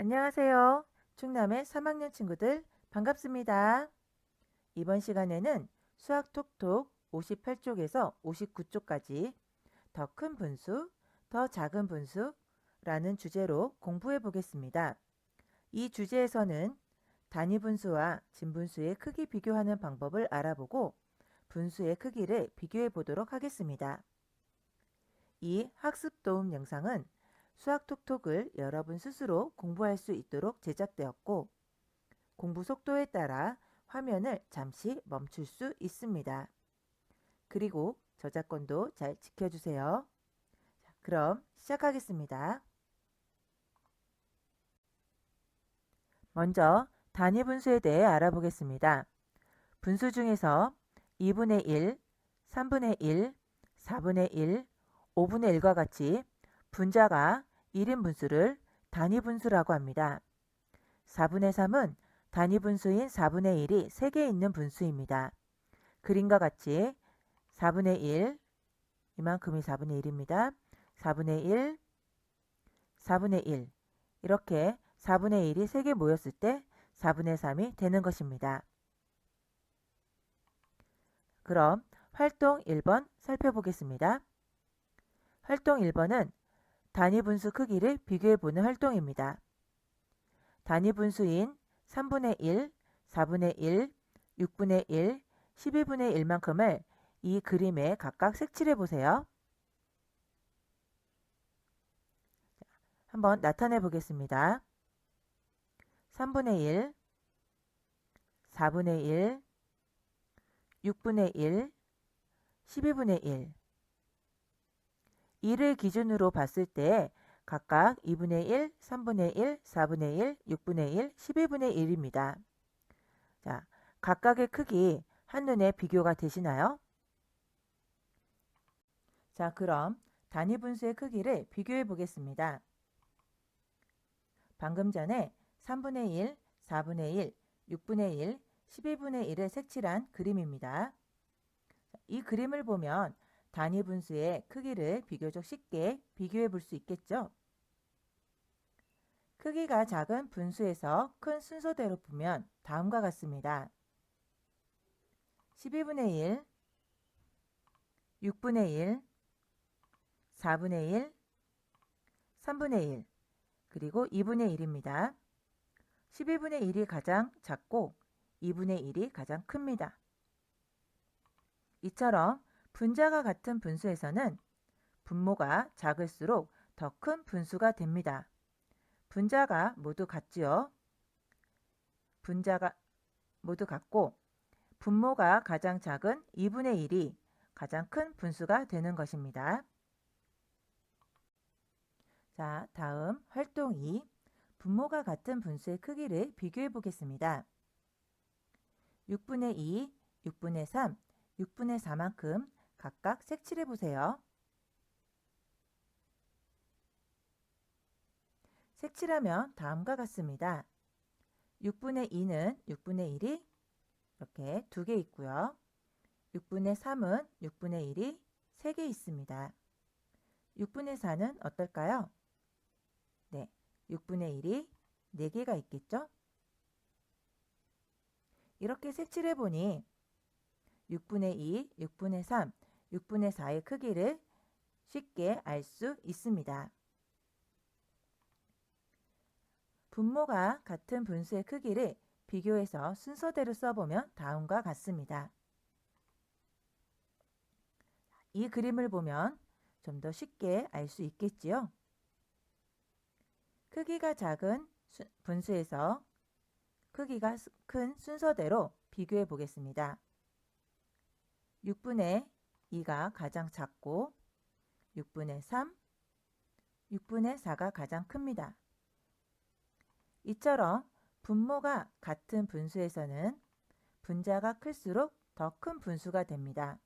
안녕하세요. 충남의 3학년 친구들 반갑습니다. 이번 시간에는 수학 톡톡 58쪽에서 59쪽까지 더 큰 분수, 더 작은 분수라는 주제로 공부해 보겠습니다. 이 주제에서는 단위 분수와 진분수의 크기 비교하는 방법을 알아보고 분수의 크기를 비교해 보도록 하겠습니다. 이 학습 도움 영상은 수학 톡톡을 여러분 스스로 공부할 수 있도록 제작되었고 공부 속도에 따라 화면을 잠시 멈출 수 있습니다. 그리고 저작권도 잘 지켜주세요. 자, 그럼 시작하겠습니다. 먼저 단위 분수에 대해 알아보겠습니다. 분수 중에서 2분의 1, 3분의 1, 4분의 1, 5분의 1과 같이 분자가 1인 분수를 단위 분수라고 합니다. 4분의 3은 단위 분수인 4분의 1이 3개 있는 분수입니다. 그림과 같이 4분의 1, 이만큼이 4분의 1입니다. 4분의 1, 4분의 1 이렇게 4분의 1이 3개 모였을 때 4분의 3이 되는 것입니다. 그럼 활동 1번 살펴보겠습니다. 활동 1번은 단위 분수 크기를 비교해 보는 활동입니다. 단위 분수인 3분의 1, 4분의 1, 6분의 1, 12분의 1만큼을 이 그림에 각각 색칠해 보세요. 한번 나타내 보겠습니다. 3분의 1, 4분의 1, 6분의 1, 12분의 1 2를 기준으로 봤을 때 각각 2분의 1, 3분의 1, 4분의 1, 6분의 1, 12분의 1입니다. 자, 각각의 크기 한눈에 비교가 되시나요? 자, 그럼 단위 분수의 크기를 비교해 보겠습니다. 방금 전에 3분의 1, 4분의 1, 6분의 1, 12분의 1을 색칠한 그림입니다. 이 그림을 보면 단위 분수의 크기를 비교적 쉽게 비교해 볼 수 있겠죠? 크기가 작은 분수에서 큰 순서대로 보면 다음과 같습니다. 12분의 1, 6분의 1, 4분의 1, 3분의 1, 그리고 2분의 1입니다. 12분의 1이 가장 작고 2분의 1이 가장 큽니다. 이처럼 분자가 같은 분수에서는 분모가 작을수록 더 큰 분수가 됩니다. 분자가 모두 같지요. 분자가 모두 같고 분모가 가장 작은 2분의 1이 가장 큰 분수가 되는 것입니다. 자, 다음 활동 2. 분모가 같은 분수의 크기를 비교해 보겠습니다. 6분의 2, 6분의 3, 6분의 4만큼 각각 색칠해 보세요. 색칠하면 다음과 같습니다. 6분의 2는 6분의 1이 이렇게 두개 있고요. 6분의 3은 6분의 1이 3개 있습니다. 6분의 4는 어떨까요? 네, 6분의 1이 4개가 있겠죠? 이렇게 색칠해 보니 6분의 2, 6분의 3, 6분의 4의 크기를 쉽게 알 수 있습니다. 분모가 같은 분수의 크기를 비교해서 순서대로 써보면 다음과 같습니다. 이 그림을 보면 좀 더 쉽게 알 수 있겠지요. 크기가 작은 분수에서 크기가 큰 순서대로 비교해 보겠습니다. 6분의 2가 가장 작고 6분의 3, 6분의 4가 가장 큽니다. 이처럼 분모가 같은 분수에서는 분자가 클수록 더 큰 분수가 됩니다.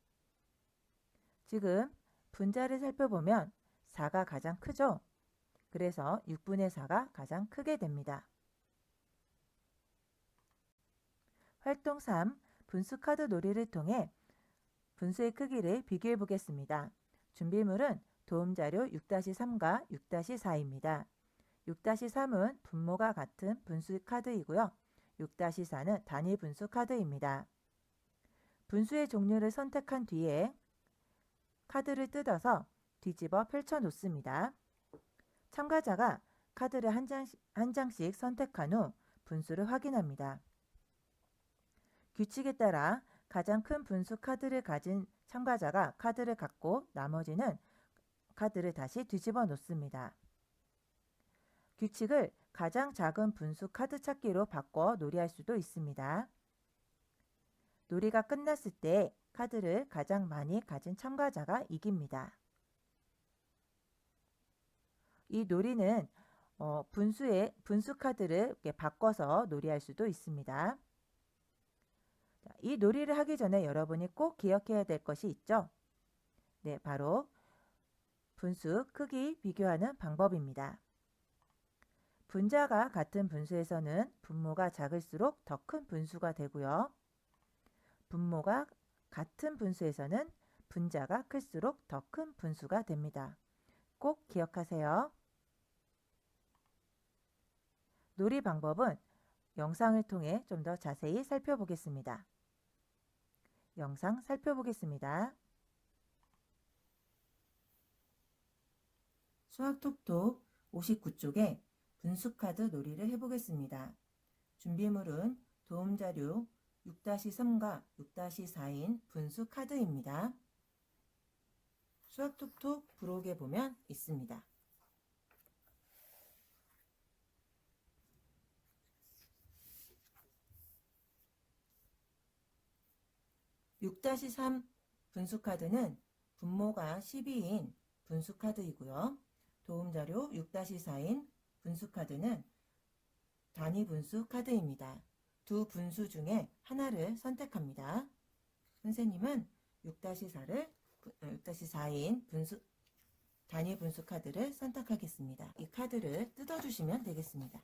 지금 분자를 살펴보면 4가 가장 크죠? 그래서 6분의 4가 가장 크게 됩니다. 활동 3. 분수 카드 놀이를 통해 분수의 크기를 비교해 보겠습니다. 준비물은 도움자료 6-3과 6-4입니다. 6-3은 분모가 같은 분수 카드이고요. 6-4는 단위 분수 카드입니다. 분수의 종류를 선택한 뒤에 카드를 뜯어서 뒤집어 펼쳐 놓습니다. 참가자가 카드를 한, 장씩, 한 장씩 선택한 후 분수를 확인합니다. 규칙에 따라 가장 큰 분수 카드를 가진 참가자가 카드를 갖고 나머지는 카드를 다시 뒤집어 놓습니다. 규칙을 가장 작은 분수 카드 찾기로 바꿔 놀이할 수도 있습니다. 놀이가 끝났을 때 카드를 가장 많이 가진 참가자가 이깁니다. 이 놀이는 어, 분수의 분수 카드를 바꿔서 놀이할 수도 있습니다. 자, 이 놀이를 하기 전에 여러분이 꼭 기억해야 될 것이 있죠. 네, 바로 분수 크기 비교하는 방법입니다. 분자가 같은 분수에서는 분모가 작을수록 더 큰 분수가 되고요. 분모가 같은 분수에서는 분자가 클수록 더 큰 분수가 됩니다. 꼭 기억하세요. 놀이 방법은 영상을 통해 좀 더 자세히 살펴보겠습니다. 영상 살펴보겠습니다. 수학톡톡 59쪽에 분수카드 놀이를 해보겠습니다. 준비물은 도움자료 6-3과 6-4인 분수카드입니다. 수학톡톡 부록에 보면 있습니다. 6-3 분수카드는 분모가 12인 분수카드이고요. 도움자료 6-4인 분수카드는 단위 분수 카드입니다. 두 분수 중에 하나를 선택합니다. 선생님은 6-4를 6-4인 분수 단위 분수 카드를 선택하겠습니다. 이 카드를 뜯어주시면 되겠습니다.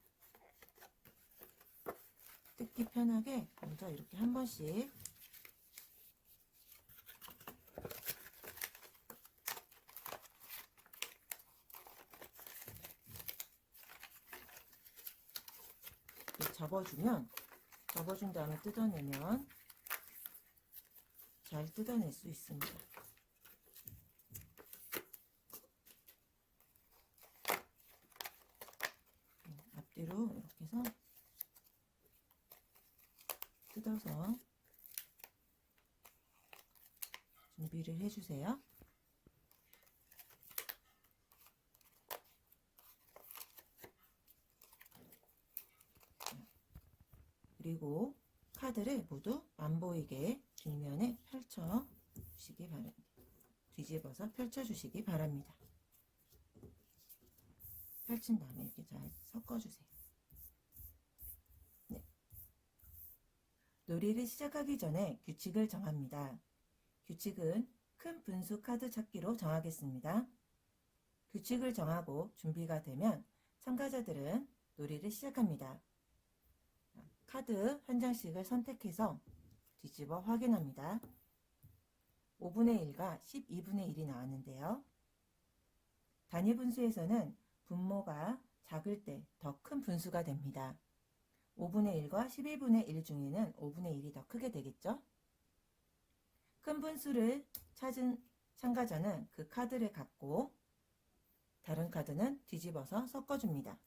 뜯기 편하게 먼저 이렇게 한 번씩 접어주면 접어준 다음에 뜯어내면 잘 뜯어낼 수 있습니다. 네, 앞뒤로 이렇게 해서 뜯어서 준비를 해주세요. 그리고 카드를 모두 안 보이게 뒷면에 펼쳐 주시기 바랍니다. 뒤집어서 펼쳐 주시기 바랍니다. 펼친 다음에 이렇게 잘 섞어주세요. 네. 놀이를 시작하기 전에 규칙을 정합니다. 규칙은 큰 분수 카드 찾기로 정하겠습니다. 규칙을 정하고 준비가 되면 참가자들은 놀이를 시작합니다. 카드 한 장씩을 선택해서 뒤집어 확인합니다. 5분의 1과 12분의 1이 나왔는데요. 단위 분수에서는 분모가 작을 때 더 큰 분수가 됩니다. 5분의 1과 12분의 1 중에는 5분의 1이 더 크게 되겠죠? 큰 분수를 찾은 참가자는 그 카드를 갖고 다른 카드는 뒤집어서 섞어줍니다.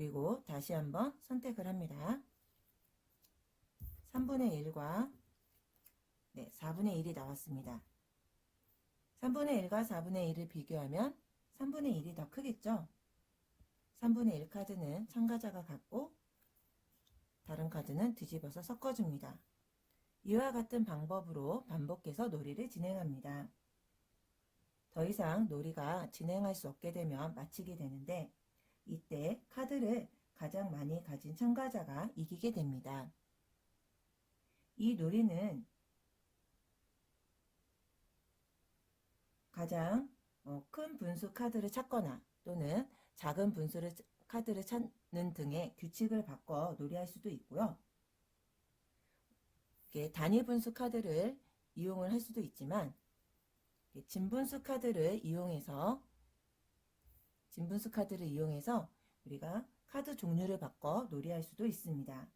그리고 다시 한번 선택을 합니다. 3분의 1과 네, 4분의 1이 나왔습니다. 3분의 1과 4분의 1을 비교하면 3분의 1이 더 크겠죠? 3분의 1 카드는 참가자가 갖고 다른 카드는 뒤집어서 섞어줍니다. 이와 같은 방법으로 반복해서 놀이를 진행합니다. 더 이상 놀이가 진행할 수 없게 되면 마치게 되는데 이때 카드를 가장 많이 가진 참가자가 이기게 됩니다. 이 놀이는 가장 어, 큰 분수 카드를 찾거나 또는 작은 분수를 카드를 찾는 등의 규칙을 바꿔 놀이할 수도 있고요. 단위 분수 카드를 이용을 할 수도 있지만 진분수 카드를 이용해서 진분수 카드를 이용해서 우리가 카드 종류를 바꿔 놀이할 수도 있습니다.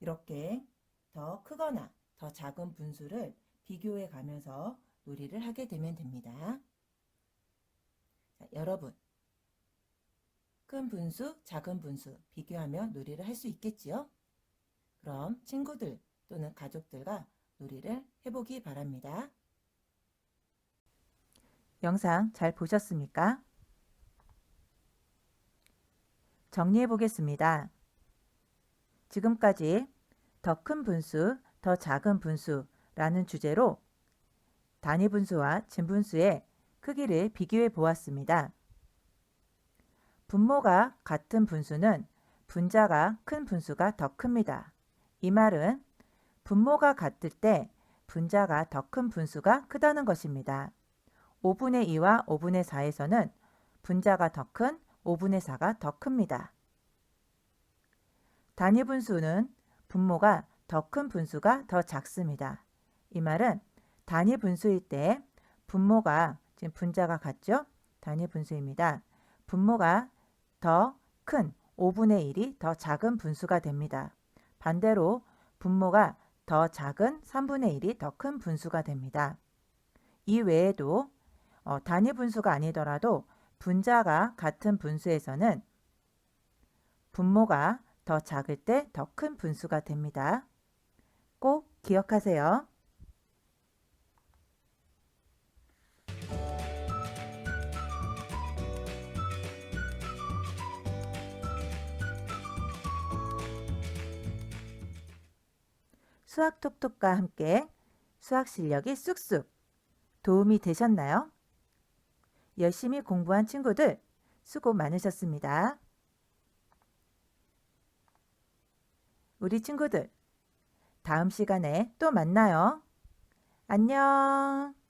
이렇게 더 크거나 더 작은 분수를 비교해 가면서 놀이를 하게 되면 됩니다. 자, 여러분, 큰 분수, 작은 분수 비교하며 놀이를 할 수 있겠지요? 그럼 친구들 또는 가족들과 놀이를 해보기 바랍니다. 영상 잘 보셨습니까? 정리해 보겠습니다. 지금까지 더 큰 분수, 더 작은 분수라는 주제로 단위 분수와 진분수의 크기를 비교해 보았습니다. 분모가 같은 분수는 분자가 큰 분수가 더 큽니다. 이 말은 분모가 같을 때 분자가 더 큰 분수가 크다는 것입니다. 5분의 2와 5분의 4에서는 분자가 더 큰 5분의 4가 더 큽니다. 단위 분수는 분모가 더 큰 분수가 더 작습니다. 이 말은 단위 분수일 때 분모가 지금 분자가 같죠? 단위 분수입니다. 분모가 더 큰 5분의 1이 더 작은 분수가 됩니다. 반대로 분모가 더 작은 3분의 1이 더 큰 분수가 됩니다. 이 외에도 어, 단위 분수가 아니더라도 분자가 같은 분수에서는 분모가 더 작을 때 더 큰 분수가 됩니다. 꼭 기억하세요. 수학톡톡과 함께 수학 실력이 쑥쑥 도움이 되셨나요? 열심히 공부한 친구들 수고 많으셨습니다. 우리 친구들 다음 시간에 또 만나요. 안녕.